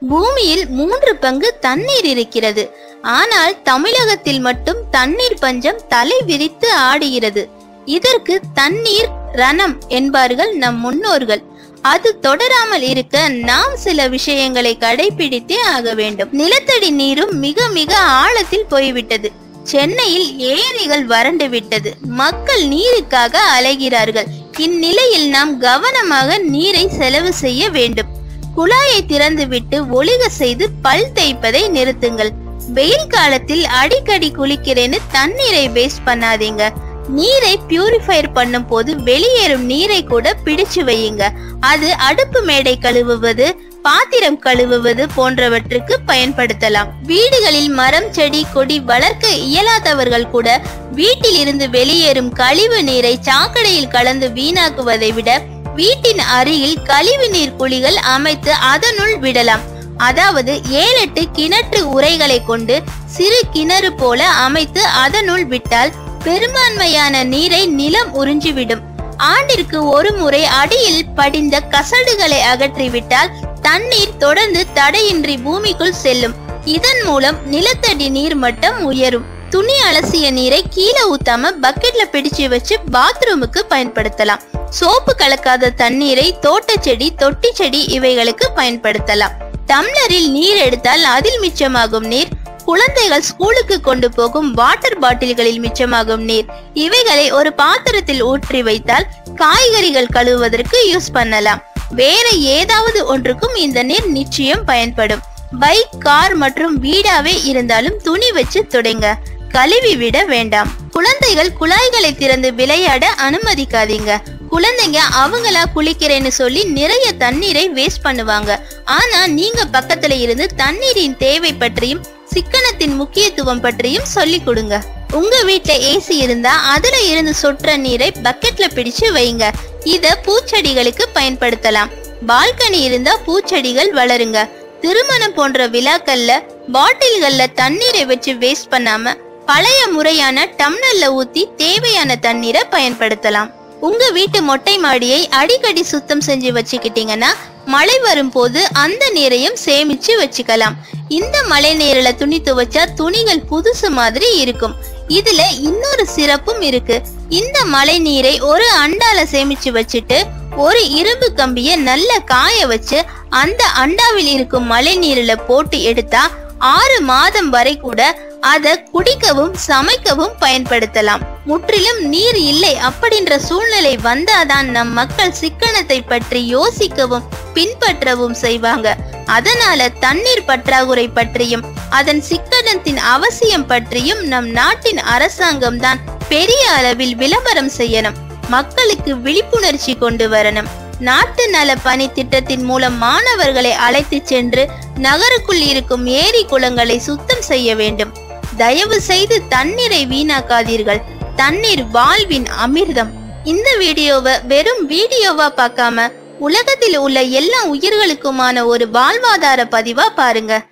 பூமியில் மூன்று பங்கு தண்ணீர் இருக்கிறது. ஆனால் தமிழகத்தில் மட்டும் தண்ணீர் பஞ்சம் தலை விரித்து ஆடுகிறது. இதற்கு தண்ணீர் ரணம் என்பார்கள் நம் முன்னோர்கள். அது தொடராமல் இருக்க நாம் சில விஷயங்களை கடைபிடித்தே ஆக வேண்டும். நிலத்தடி நீரும் மிக மிக ஆழத்தில் போய்விட்டது. சென்னையில் ஏரிகள் வறண்டு விட்டது. மக்கள் நீருக்காக அலைகிறார்கள். இந்நிலையில் நாம் கவனமாக நீரை செலவு செய்ய வேண்டும். குழாயை திறந்துவிட்டு ஒளிக செய்து பல் தேய்ப்பதை நிறுத்துங்கள். வெயில் காலத்தில் அடிக்கடி குளிக்கிறேன்னு தண்ணீரை வேஸ்ட் பண்ணாதீங்க. நீரை பியூரிஃபயர் பண்ணும் போது வெளியேறும் நீரை கூட பிடிச்சு வையுங்க. அது அடுப்பு மேடை கழுவுவது பாத்திரம் கழுவுவது போன்றவற்றுக்கு பயன்படுத்தலாம். வீடுகளில் மரம் செடி கொடி வளர்க்க இயலாதவர்கள் கூட வீட்டில் இருந்து வெளியேறும் கழிவு நீரை சாக்கடையில் கலந்து வீணாக்குவதை விட வீட்டின் அருகில் கழிவு நீர் குழிகள் அமைத்து அதனுள் விடலாம். அதாவது ஏழெட்டு கிணற்று உரைகளை கொண்டு சிறு கிணறு போல அமைத்து அதனுள் விட்டால் பெரும்பான்மையான நீரை நிலம் உறிஞ்சிவிடும். ஆண்டிற்கு ஒரு முறை அடியில் படிந்த கசடுகளை அகற்றிவிட்டால் தண்ணீர் தொடர்ந்து தடையின்றி பூமிக்குள் செல்லும். இதன் மூலம் நிலத்தடி நீர் மட்டம் உயரும். துணி அலசிய நீரை கீழே ஊத்தாம பக்கெட்ல பிடிச்சு வச்சு பாத்ரூமுக்கு பயன்படுத்தலாம். சோப்பு கலக்காத தண்ணீரை தோட்ட செடி தொட்டி செடி இவைகளுக்கு பயன்படுத்தலாம். டம்ளரில் நீர் எடுத்தால் அதில் மிச்சமாகும் நீர் குழந்தைகள் ஸ்கூலுக்கு கொண்டு போகும் வாட்டர் பாட்டில்களில் மிச்சமாகும் நீர். இவைகளை ஒரு பாத்திரத்தில் ஊற்றி வைத்தால் காய்கறிகள் கழுவுவதற்கு யூஸ் பண்ணலாம். வேற ஏதாவது ஒன்றுக்கும் இந்த நீர் நிச்சயம் பயன்படும். பைக் கார் மற்றும் வீடாவே இருந்தாலும் துணி வச்சு துடைங்க. கழுவி விட வேண்டாம். குழந்தைகள் குழாய்களை திறந்து விளையாட அனுமதிக்காதீங்க. குழந்தைங்க அவங்களா குளிக்கிறேன்னு சொல்லி நிறைய தண்ணீரை வேஸ்ட் பண்ணுவாங்க. ஆனா நீங்க பக்கத்துல இருந்து தண்ணீரின் தேவை பற்றியும் சிக்கனத்தின் முக்கியத்துவம் பற்றியும் சொல்லி கொடுங்க. உங்க வீட்டுல ஏசி இருந்தா அதுல இருந்து சொட்டுற நீரை பக்கெட்ல பிடிச்சு வைங்க. இத பூச்செடிகளுக்கு பயன்படுத்தலாம். பால்கனி இருந்தா பூச்செடிகள் வளருங்க. திருமணம் போன்ற விழாக்கள்ல பாட்டில்கள்ல தண்ணீரை வச்சு வேஸ்ட் பண்ணாம பழைய முறையான டம்ளர்ல ஊத்தி தேவையான தண்ணீரை பயன்படுத்தலாம். உங்க வீட்டு மொட்டை மாடியை அடிக்கடி சுத்தம் செஞ்சு வச்சுக்கிட்டீங்கன்னா மழை வரும்போது அந்த நீரையும் சேமிச்சு வச்சுக்கலாம். இந்த மழை நீரில் துணி துவைச்சா துணிகள் புதுசு மாதிரி இருக்கும். இதுல இன்னொரு சிறப்பும் இருக்கு. இந்த மழை நீரை ஒரு அண்டால சேமிச்சு வச்சுட்டு ஒரு இரும்பு கம்பிய நல்ல காய வச்சு அந்த அண்டாவில் இருக்கும் மழை நீரில் போட்டு எடுத்தா ஆறு மாதம் வரை கூட அதை குடிக்கவும் சமைக்கவும் பயன்படுத்தலாம். முற்றிலும் நீர் இல்லை அப்படின்ற சூழ்நிலை வந்தாதான் நம் மக்கள் சிக்கனத்தை பற்றி யோசிக்கவும் பின்பற்றவும் செய்வாங்க. அதனால தண்ணீர் பற்றாக்குறை பற்றியும் அதன் சிக்கனத்தின் அவசியம் பற்றியும் நம் நாட்டின் அரசாங்கம் தான் பெரிய அளவில் விளம்பரம் செய்யணும். மக்களுக்கு விழிப்புணர்ச்சி கொண்டு வரணும். நாட்டு நல பணி திட்டத்தின் மூலம் மாணவர்களை அழைத்து சென்று நகருக்குள் இருக்கும் ஏரி குளங்களை சுத்தம் செய்ய வேண்டும். தயவு செய்து தண்ணீரை வீணாக்காதீர்கள். தண்ணீர் வாழ்வின் அமிர்தம். இந்த வீடியோவை வெறும் வீடியோவா பார்க்காம உலகத்தில் உள்ள எல்லா உயிர்களுக்குமான ஒரு வாழ்வாதார பதிவா பாருங்க.